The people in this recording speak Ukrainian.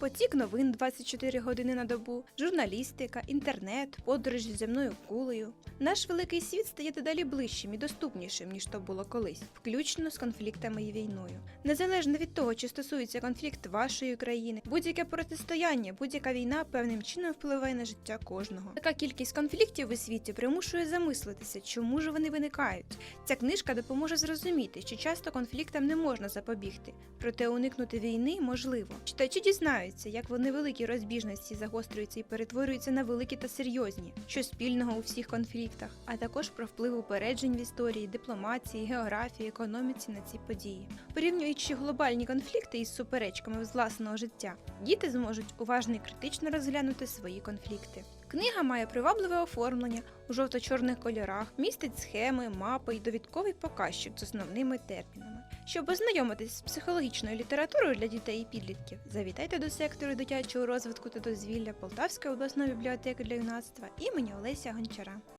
потік новин 24 години на добу, журналістика, інтернет, подорожі земною кулею. Наш великий світ стає дедалі ближчим і доступнішим, ніж то було колись, включно з конфліктами і війною. Незалежно від того, чи стосується конфлікт вашої країни, будь-яке протистояння, будь-яка війна певним чином впливає на життя кожного. Така кількість конфліктів у світі примушує замислитися, чому ж вони виникають. Ця книжка допоможе зрозуміти, що часто конфліктам не можна запобігти, проте уникнути війни можливо. Читачі дізнаються, як вони великі розбіжності загострюються і перетворюються на великі та серйозні, що спільного у всіх конфліктах, а також про вплив упереджень в історії, дипломатії, географії, економіці на ці події. Порівнюючи глобальні конфлікти із суперечками з власного життя, діти зможуть уважно і критично розглянути свої конфлікти. Книга має привабливе оформлення у жовто-чорних кольорах, містить схеми, мапи і довідковий показчик з основними термінами. Щоб ознайомитись з психологічною літературою для дітей і підлітків, завітайте до сектору дитячого розвитку та дозвілля Полтавської обласної бібліотеки для юнацтва імені Олеся Гончара.